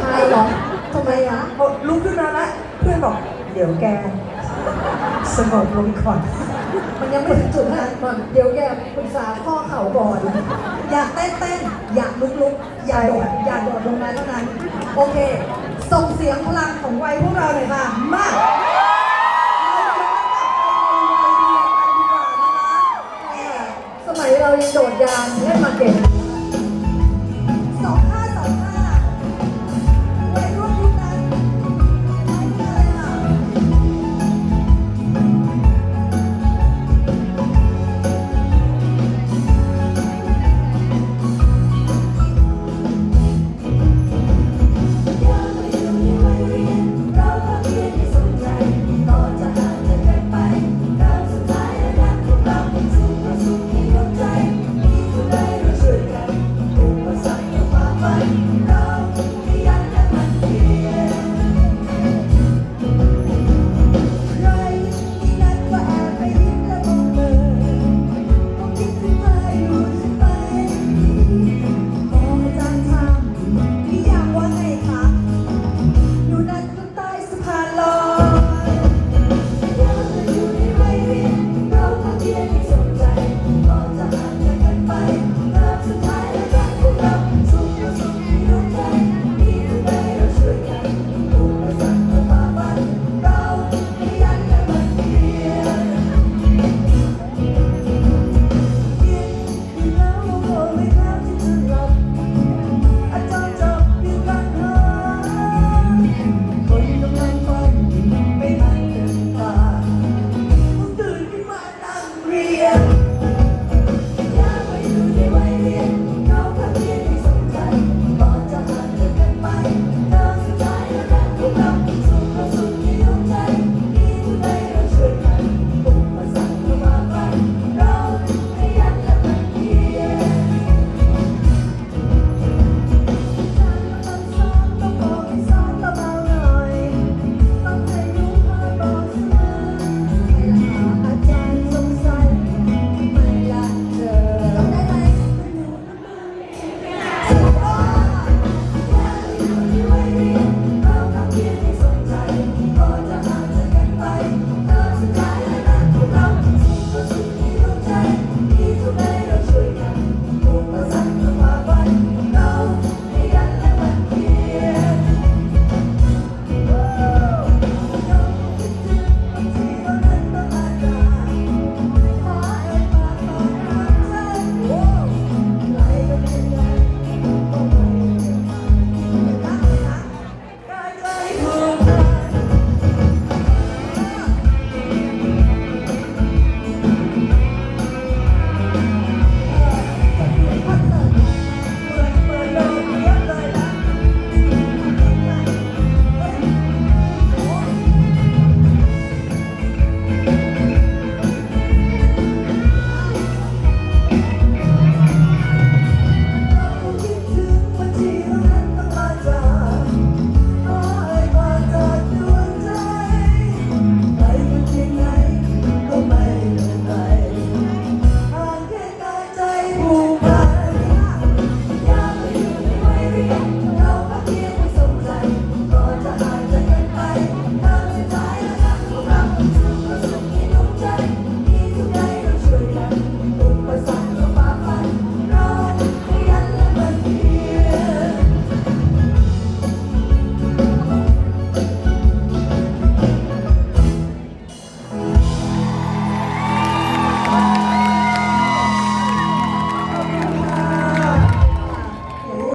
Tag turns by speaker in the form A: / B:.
A: ใช่เหรอทำไมอะ
B: พอลุกขึ้นมาแล้วเพื่อนบอก เดี๋ยวแกสงบลงก่อน
A: มันยังไม่ถึงจุดนั้นมันเดี๋ยวแกปรึกษาข้อเข่าก่อน อยากเต้นเต้นอยากลุกลุกอย่าโดดอย่าโดดลงมาเท่านั้น โอเค ส่งเสียงพลังของวัยพวกเราหน่อยค่ะ มาเรย้กับไวยดีกว่านะคะสมัยเรายังโดดยางเล่นมาเก็ต